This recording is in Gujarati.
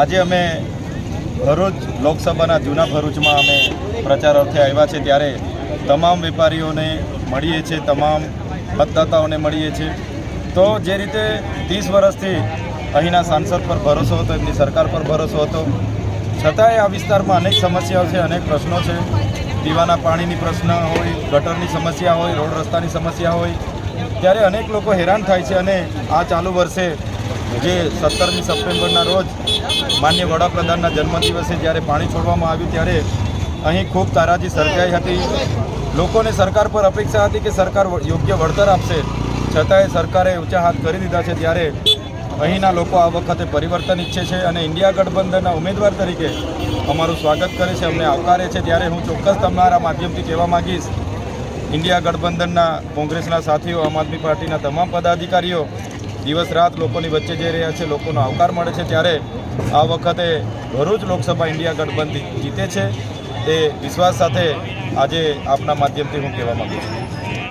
આજે અમે ભરૂચ લોકસભાના જૂના ભરૂચમાં અમે પ્રચાર અર્થે આવ્યા છે ત્યારે તમામ વેપારીઓને મળીએ છીએ, તમામ મતદાતાઓને મળીએ છીએ. તો જે રીતે ત્રીસ વર્ષથી અહીંના સાંસદ પર ભરોસો હતો, એમની સરકાર પર ભરોસો હતો. છતાંય આ વિસ્તારમાં અનેક સમસ્યાઓ છે, અનેક પ્રશ્નો છે. પીવાના પાણીની પ્રશ્ન હોય, ગટરની સમસ્યા હોય, રોડ રસ્તાની સમસ્યા હોય, ત્યારે અનેક લોકો હેરાન થાય છે અને આ ચાલુ વર્ષે જે સત્તરમી સપ્ટેમ્બરના રોજ માન્ય વડાપ્રધાનના જન્મદિવસે જ્યારે પાણી છોડવામાં આવ્યું ત્યારે અહીં ખૂબ તારાજી સર્જાઈ હતી. લોકોને સરકાર પર અપેક્ષા હતી કે સરકાર યોગ્ય વળતર આપશે. છતાંય સરકારે ઊંચા હાથ કરી દીધા છે ત્યારે અહીંના લોકો આ વખતે પરિવર્તન ઈચ્છે છે અને ઇન્ડિયા ગઠબંધનના ઉમેદવાર તરીકે અમારું સ્વાગત કરે છે, અમને આવકારે છે. ત્યારે હું ચોક્કસ તમારા માધ્યમથી કહેવા માગીશ, ઇન્ડિયા ગઠબંધનના કોંગ્રેસના સાથીઓ, આમ આદમી પાર્ટીના તમામ પદાધિકારીઓ દિવસ રાત લોકોની વચ્ચે જઈ રહ્યા છે, લોકોનો આવકાર મળે છે. ત્યારે આ વખતે ભરૂચ લોકસભા ઇન્ડિયા ગઠબંધન જીતે છે. એ વિશ્વાસ સાથે આજે આપના માધ્યમથી હું કહેવા માગું છું.